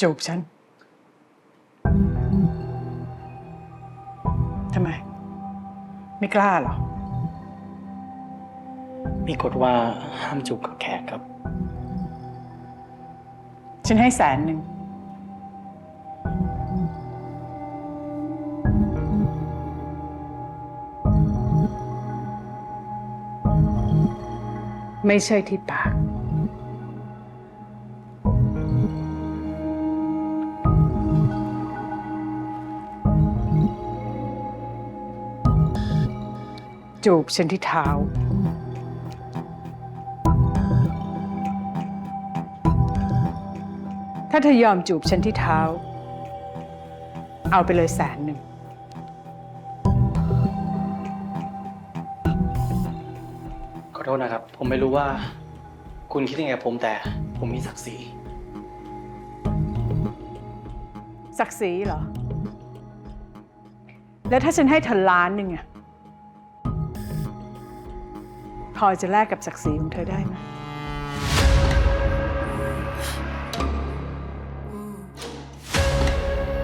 จูบฉัน ทำไม ไม่กล้าเหรอ มีกฎว่าห้ามจูบกับแขกครับ ฉันให้แสนหนึ่ง ไม่ใช่ที่ปาก จูบฉันที่เท้า ถ้าเธอยอมจูบฉันที่เท้า เอาไปเลยแสนหนึ่ง ขอโทษนะครับ ผมไม่รู้ว่า คุณคิดยังไงกับผมแต่ผมมีศักดิ์ศรี ศักดิ์ศรีเหรอ แล้วถ้าฉันให้เธอล้านหนึ่งอะ พอจะแลกกับศักดิ์ศรีของเธอได้ไหม